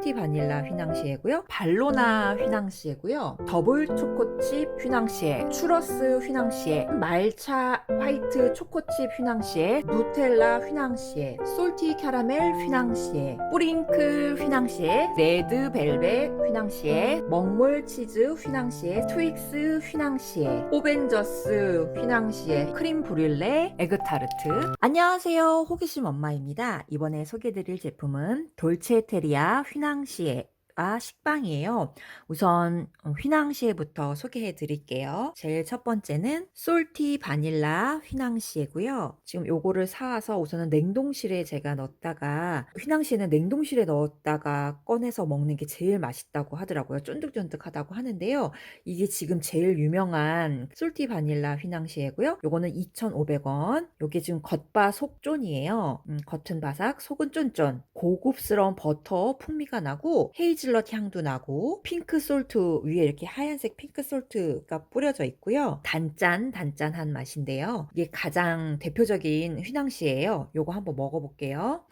솔티 바닐라 휘낭시에고요. 발로나 휘낭시에고요. 더블 초코칩 휘낭시에, 추러스 휘낭시에, 말차 화이트 초코칩 휘낭시에, 누텔라 휘낭시에, 솔티 캐러멜 휘낭시에, 뿌링클 휘낭시에, 레드 벨벳 휘낭시에, 먹물 치즈 휘낭시에, 트윅스 휘낭시에, 오벤저스 휘낭시에, 크림 브릴레, 에그타르트. 안녕하세요. 호기심 엄마입니다. 이번에 소개드릴 제품은 돌체테리아 휘낭 시에 아, 식빵이에요. 우선 어, 휘낭시에부터 소개해 드릴게요. 제일 첫 번째는 솔티 바닐라 휘낭시에고요. 지금 요거를 사와서 우선은 냉동실에 제가 넣었다가 휘낭시에는 냉동실에 넣었다가 꺼내서 먹는 게 제일 맛있다고 하더라고요. 쫀득쫀득하다고 하는데요. 이게 지금 제일 유명한 솔티 바닐라 휘낭시에고요. 요거는 2,500원. 요게 지금 겉바 속쫀이에요. 음, 겉은 바삭, 속은 쫀쫀. 고급스러운 버터 풍미가 나고 헤이즐넛 향도 나고 핑크 솔트 위에 이렇게 하얀색 핑크 솔트가 뿌려져 있고요. 단짠 단짠한 맛인데요. 이게 가장 대표적인 휘낭시예요. 요거 한번 먹어볼게요.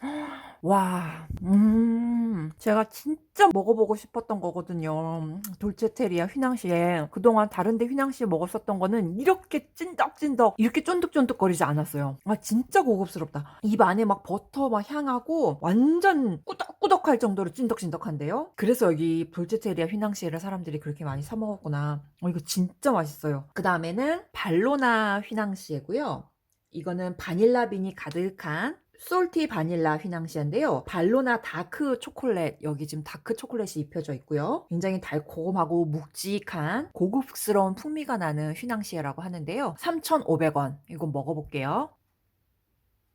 와, 음, 제가 진짜 먹어보고 싶었던 거거든요. 돌체테리아 휘낭시에 그동안 다른데 휘낭시에 먹었었던 거는 이렇게 찐덕찐덕 이렇게 쫀득쫀득거리지 않았어요. 아 진짜 고급스럽다. 입 안에 막 버터 막 향하고 완전 꾸덕꾸덕할 정도로 찐덕찐덕한데요. 그래서 여기 돌체테리아 휘낭시에를 사람들이 그렇게 많이 사 먹었구나. 어, 이거 진짜 맛있어요. 그 다음에는 발로나 휘낭시에고요. 이거는 바닐라 빈이 가득한 솔티 바닐라 휘낭시인데요. 발로나 다크 초콜릿 여기 지금 다크 초콜릿이 입혀져 있고요. 굉장히 달콤하고 묵직한 고급스러운 풍미가 나는 휘낭시에라고 하는데요. 3,500원. 이거 먹어볼게요.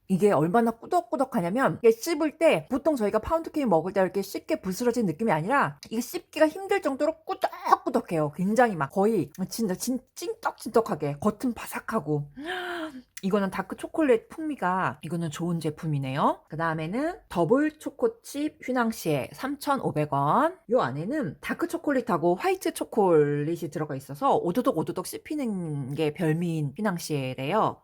이게 얼마나 꾸덕꾸덕하냐면 이게 씹을 때 보통 저희가 파운드 케이크 먹을 때 이렇게 쉽게 부스러진 느낌이 아니라 이게 씹기가 힘들 정도로 꾸덕꾸덕해요. 굉장히 막 거의 진짜 진, 찐떡찐떡하게 겉은 바삭하고 이거는 다크 초콜릿 풍미가 이거는 좋은 제품이네요. 그 다음에는 더블 초코칩 휘낭시에 3,500원. 요 안에는 다크 초콜릿하고 화이트 초콜릿이 들어가 있어서 오도독 오도독 씹히는 게 별미인 휘낭시에래요.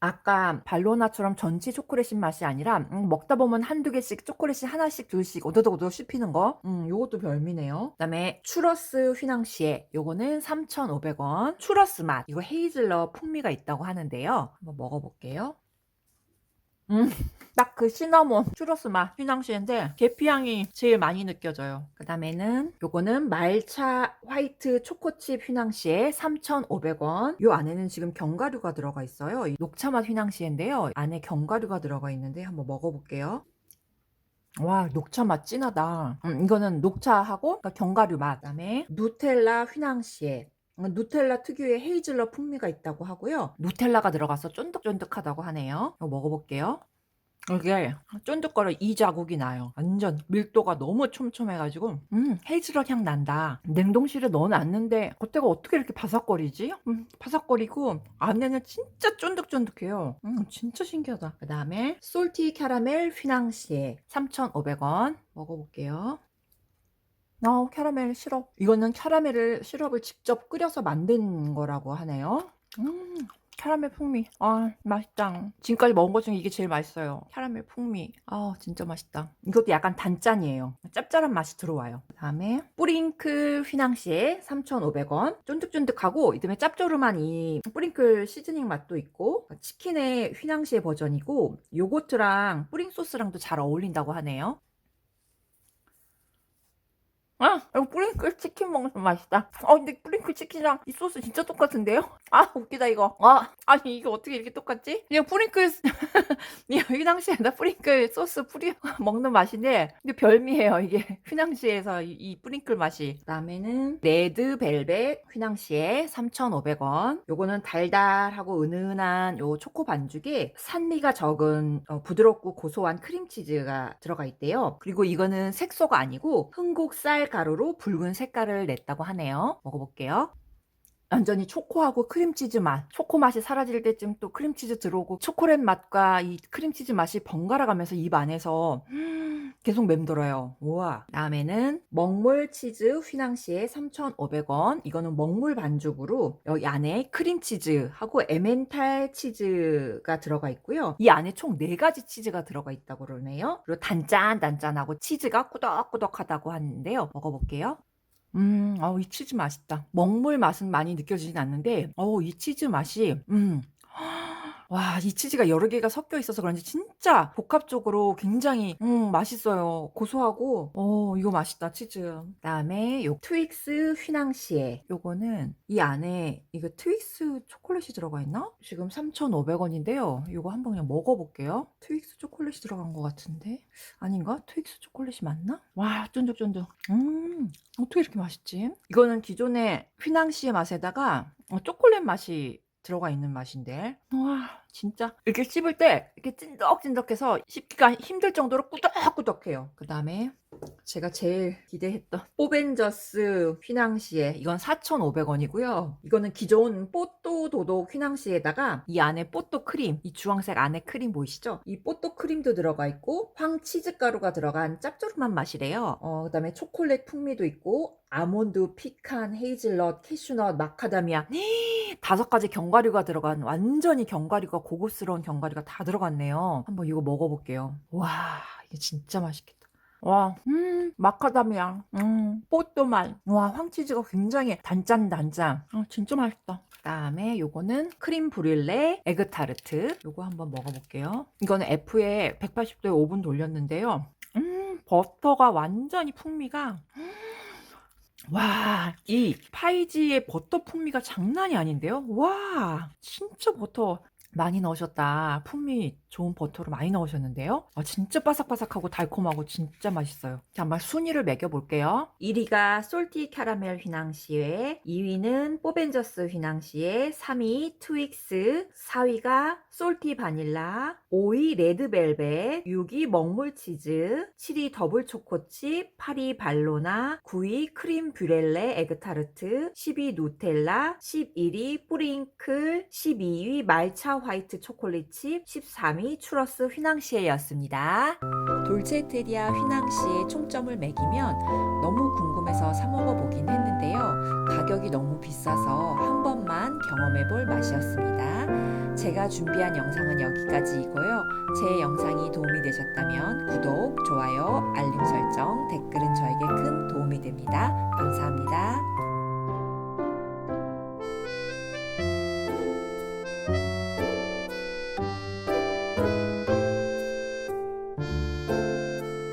아까 발로나처럼 전체 초콜릿 맛이 아니라 음, 먹다 보면 한두 개씩 초콜릿이 하나씩 둘씩 오도독오도독 씹히는 거? 음, 요것도 별미네요. 그 다음에 추러스 휘낭시에 요거는 3,500원. 추러스 맛. 이거 헤이즐넛 풍미가 있다고 하는데요. 한번 먹어볼게요. 음, 딱 그 시나몬 추러스 맛 휘낭시에인데 계피향이 제일 많이 느껴져요. 그 다음에는 요거는 말차 화이트 초코칩 휘낭시에 3,500원. 요 안에는 지금 견과류가 들어가 있어요. 이 녹차 맛 휘낭시에인데요. 안에 견과류가 들어가 있는데 한번 먹어볼게요. 와 녹차 맛 진하다. 음, 이거는 녹차하고 그러니까 견과류 맛. 그다음에 누텔라 휘낭시에 누텔라 특유의 헤이즐넛 풍미가 있다고 하고요. 누텔라가 들어가서 쫀득쫀득하다고 하네요. 이거 먹어볼게요. 이게 쫀득거려 이 자국이 나요. 완전 밀도가 너무 촘촘해가지고 음 헤이즐넛 향 난다. 냉동실에 넣어놨는데 겉에가 어떻게 이렇게 바삭거리지? 음, 바삭거리고 안에는 진짜 쫀득쫀득해요. 음 진짜 신기하다. 그 다음에 솔티 캐러멜 휘낭시에 3,500원 먹어볼게요. 어, 캐러멜 시럽. 이거는 캐러멜을 시럽을 직접 끓여서 만든 거라고 하네요. 음, 캐러멜 풍미. 아, 맛있다. 지금까지 먹은 것 중에 이게 제일 맛있어요. 캐러멜 풍미. 아, 진짜 맛있다. 이것도 약간 단짠이에요. 짭짤한 맛이 들어와요. 그 다음에 뿌링클 휘낭시에 3,500원. 쫀득쫀득하고 이듬해 짭조름한 이 뿌링클 시즈닝 맛도 있고 치킨의 휘낭시에 버전이고 요거트랑 뿌링 소스랑도 잘 어울린다고 하네요. 아, 이거 뿌링클 치킨 먹으면 맛있다. 어, 근데 뿌링클 치킨이랑 이 소스 진짜 똑같은데요? 아, 웃기다, 이거. 아, 아니, 이게 어떻게 이렇게 똑같지? 그냥 뿌링클, 그냥 휘낭시에다 뿌링클 소스 뿌려 먹는 맛인데, 근데 별미예요, 이게. 휘낭시에서 이, 이 뿌링클 맛이. 그 다음에는 레드 벨벳 휘낭시에 3,500원. 요거는 달달하고 은은한 요 초코 반죽에 산미가 적은 어, 부드럽고 고소한 크림치즈가 들어가 있대요. 그리고 이거는 색소가 아니고 흥국 쌀 가루로 붉은 색깔을 냈다고 하네요. 먹어볼게요. 완전히 초코하고 크림치즈 맛. 초코 맛이 사라질 때쯤 또 크림치즈 들어오고 초콜릿 맛과 이 크림치즈 맛이 번갈아 가면서 입 안에서 음, 계속 맴돌아요. 우와. 다음에는 먹물 치즈 휘낭시에 3,500원. 이거는 먹물 반죽으로 여기 안에 크림 치즈하고 에멘탈 치즈가 들어가 있고요. 이 안에 총 4가지 치즈가 들어가 있다고 그러네요. 그리고 단짠단짠하고 치즈가 꾸덕꾸덕하다고 하는데요. 먹어볼게요. 음, 어우, 이 치즈 맛있다. 먹물 맛은 많이 느껴지진 않는데, 어우, 이 치즈 맛이, 음, 와, 이 치즈가 여러 개가 섞여 있어서 그런지 진짜 복합적으로 굉장히 음, 맛있어요. 고소하고 어, 이거 맛있다, 치즈. 그다음에 요 트윅스 휘낭시에 요거는 이 안에 이거 트윅스 초콜릿이 들어가 있나? 지금 3,500원인데요. 요거 한번 그냥 먹어볼게요. 트윅스 초콜릿이 들어간 것 같은데 아닌가? 트윅스 초콜릿이 맞나? 와, 쫀득쫀득. 음, 어떻게 이렇게 맛있지? 이거는 기존의 휘낭시의 맛에다가 어, 초콜릿 맛이 들어가 있는 맛인데. 와 진짜 이렇게 씹을 때 이렇게 찐득찐득해서 씹기가 힘들 정도로 꾸덕꾸덕해요. 그 다음에 제가 제일 기대했던 뽀벤저스 휘낭시에 이건 4,500원이고요. 이거는 기존 뽀또 도독 휘낭시에다가 이 안에 뽀또 크림 이 주황색 안에 크림 보이시죠? 이 뽀또 크림도 들어가 있고 황 치즈 가루가 들어간 짭조름한 맛이래요. 어, 그 다음에 초콜릿 풍미도 있고 아몬드, 피칸, 헤이즐넛, 캐슈넛, 마카다미아. 다섯 가지 견과류가 들어간 완전히 견과류가 고급스러운 견과류가 다 들어갔네요. 한번 이거 먹어볼게요. 와 이게 진짜 맛있겠다. 와, 음, 마카다미아, 음, 뽀또맛. 와, 황치즈가 굉장히 단짠단짠. 아, 진짜 맛있다. 그다음에 요거는 크림 브릴레 에그 타르트. 요거 한번 먹어볼게요. 이거는 F에 180도에 5분 돌렸는데요. 음, 버터가 완전히 풍미가 와, 이 파이지의 버터 풍미가 장난이 아닌데요? 와, 진짜 버터 많이 넣으셨다. 풍미 좋은 버터를 많이 넣으셨는데요? 아, 진짜 바삭바삭하고 달콤하고 진짜 맛있어요. 자, 한번 순위를 매겨볼게요. 1위가 솔티 캐러멜 휘낭시에, 2위는 뽀벤저스 휘낭시에, 3위 트윅스, 4위가 솔티 바닐라, 5위 레드벨벳, 6위 먹물치즈, 7위 더블 초코칩, 8위 발로나, 9위 크림 뷰렐레 에그타르트, 10위 누텔라, 11위 뿌링클, 12위 말차 화이트 초콜릿칩, 13위 추러스 휘낭시에였습니다. 돌체테리아 휘낭시에 총점을 매기면 너무 궁금해서 사 먹어보긴 했는데요. 가격이 너무 비싸서 한 번만 경험해볼 맛이었습니다. 제가 준비한 영상은 여기까지이고요. 제 영상이 도움이 되셨다면 구독, 좋아요, 알림 설정, 댓글